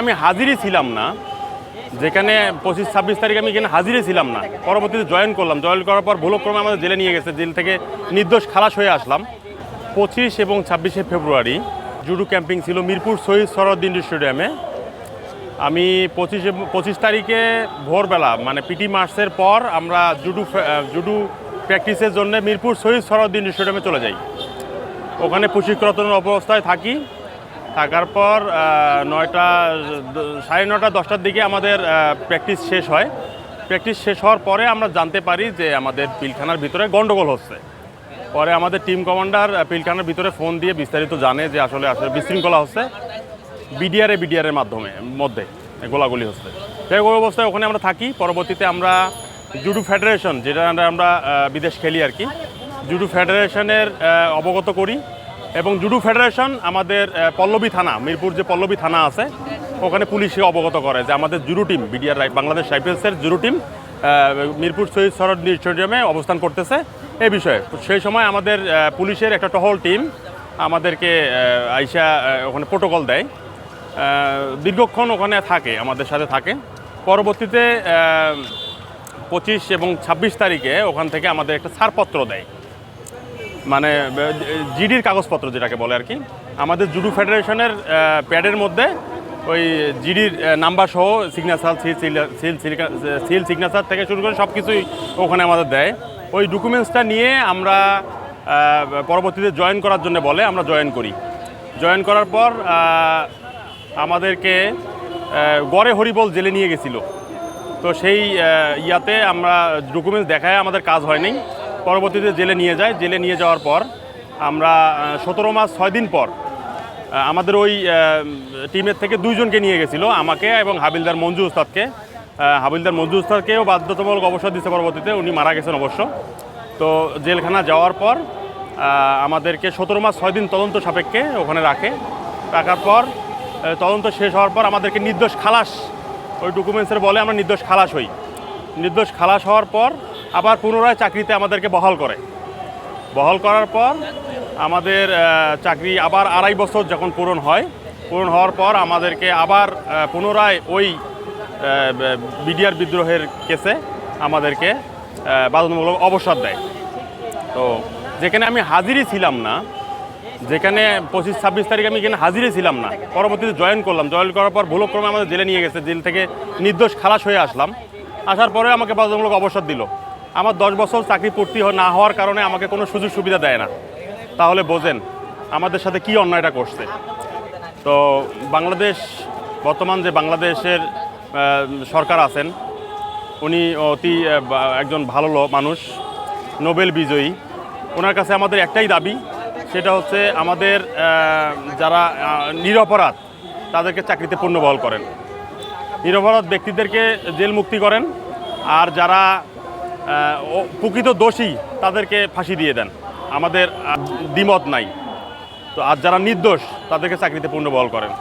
আমি হাজিরই ছিলাম না। যেখানে পঁচিশ, ছাব্বিশ তারিখ আমি এখানে হাজিরে ছিলাম না। পরবর্তীতে জয়েন করলাম। জয়েন করার পর ভুলক্রমে আমাদের জেলে নিয়ে গেছে। জেল থেকে নির্দোষ খালাস হয়ে আসলাম। পঁচিশ এবং ছাব্বিশে ফেব্রুয়ারি জুডু ক্যাম্পিং ছিল মিরপুর শহীদ সরদ্দিন স্টেডিয়ামে। আমি পঁচিশ পঁচিশ তারিখে ভোরবেলা মানে পিটি মার্চের পর আমরা জুডু জুডু প্র্যাকটিসের জন্য মিরপুর শহীদ সরদ্দিন স্টেডিয়ামে চলে যাই। ওখানে প্রশিক্ষরত অবস্থায় থাকি। থাকার পর নয়টা সাড়ে নটা দশটার দিকে আমাদের প্র্যাকটিস শেষ হয়। প্র্যাকটিস শেষ হওয়ার পরে আমরা জানতে পারি যে আমাদের পিলখানার ভিতরে গন্ডগোল হচ্ছে। পরে আমাদের টিম কমান্ডার পিলখানার ভিতরে ফোন দিয়ে বিস্তারিত জানে যে আসলে আসলে বিশৃঙ্খলা হচ্ছে। বিডিআর বিডিআরের মাধ্যমে, মধ্যে গোলাগুলি হচ্ছে। সেই অবস্থায় ওখানে আমরা থাকি। পরবর্তীতে আমরা জুডু ফেডারেশন যেটা আমরা বিদেশ খেলি আর কি। জুডু ফেডারেশনের অবগত করি। এবং জুডু ফেডারেশন আমাদের পল্লবী থানা, মিরপুর যে পল্লবী থানা আছে, ওখানে পুলিশে অবগত করে যে আমাদের জুডু টিম, বিডিআর বাংলাদেশ রাইফেলসের জুডু টিম মিরপুর শহীদ সরদ স্টেডিয়ামে অবস্থান করতেছে এ বিষয়ে। সেই সময় আমাদের পুলিশের একটা টহল টিম আমাদেরকে আইসা ওখানে প্রোটোকল দেয়। দীর্ঘক্ষণ ওখানে থাকে, আমাদের সাথে থাকে। পরবর্তীতে পঁচিশ এবং ছাব্বিশ তারিখে ওখান থেকে আমাদের একটা ছাড়পত্র দেয়। মানে জিডির কাগজপত্র যেটাকে বলে আর কি, আমাদের জুডু ফেডারেশনের প্যাডের মধ্যে ওই জিডির নাম্বার সহ signature seal, seal- seal signature থেকে শুরু করে সব কিছুই ওখানে আমাদের দেয়। ওই ডকুমেন্টসটা নিয়ে আমরা পরবর্তীতে জয়েন করার জন্য বলে আমরা জয়েন করি। জয়েন করার পর আমাদেরকে গড়ে হরিবল জেলে নিয়ে গেছিল। তো সেই ইয়াতে আমরা ডকুমেন্টস দেখায় আমাদের কাজ হয়নি। পরবর্তীতে জেলে নিয়ে যায়। জেলে নিয়ে যাওয়ার পর আমরা সতেরো মাস ছয় দিন পর আমাদের ওই টিমের থেকে দুইজনকে নিয়ে গেছিল, আমাকে এবং হাবিলদার মঞ্জু উস্তাদকে হাবিলদার মঞ্জু উস্তাদকেও বাধ্যতামূলক অবসর দিচ্ছে পরবর্তীতে, উনি মারা গেছেন অবশ্য। তো জেলখানা যাওয়ার পর আমাদেরকে সতেরো মাস ছয় দিন তদন্ত সাপেক্ষে ওখানে রাখে। রাখার পর তদন্ত শেষ হওয়ার পর আমাদেরকে নির্দোষ খালাস, ওই ডকুমেন্টসের বলে আমরা নির্দোষ খালাস হই। নির্দোষ খালাস হওয়ার পর আবার পুনরায় চাকরিতে আমাদেরকে বহাল করে। বহাল করার পর আমাদের চাকরি আবার আড়াই বছর যখন পূরণ হয়, পূরণ হওয়ার পর আমাদেরকে আবার পুনরায় ওই বিডিআর বিদ্রোহের কেসে আমাদেরকে বাধ্যতামূলক অবসর দেয়। তো যেখানে আমি হাজিরই ছিলাম না, যেখানে পঁচিশ ছাব্বিশ তারিখ আমি এখানে হাজিরই ছিলাম না, পরবর্তীতে জয়েন করলাম। জয়েন করার পর ভুলক্রমে আমাদের জেলে নিয়ে গেছে, জেল থেকে নির্দোষ খালাস হয়ে আসলাম। আসার পরে আমাকে বাধ্যতামূলক অবসর দিল। আমার দশ বছর চাকরি পূর্তি না হওয়ার কারণে আমাকে কোনো সুযোগ সুবিধা দেয় না। তাহলে বোঝেন, আমাদের সাথে কি অন্যায়টা করছে। তো বাংলাদেশ, বর্তমান যে বাংলাদেশের সরকার আছেন, উনি অতি একজন ভালো মানুষ, নোবেল বিজয়ী। ওনার কাছে আমাদের একটাই দাবি, সেটা হচ্ছে আমাদের যারা নিরপরাধ, তাদেরকে চাকরিতে পূর্ণবহল করেন। নিরপরাধ ব্যক্তিদেরকে জেল মুক্তি করেন, আর যারা প্রকৃত দোষী তাদেরকে ফাঁসি দিয়ে দেন। আমাদের দ্বিমত নাই। তো আর যারা নির্দোষ তাদেরকে চাকরিতে পূর্ণবহল করেন।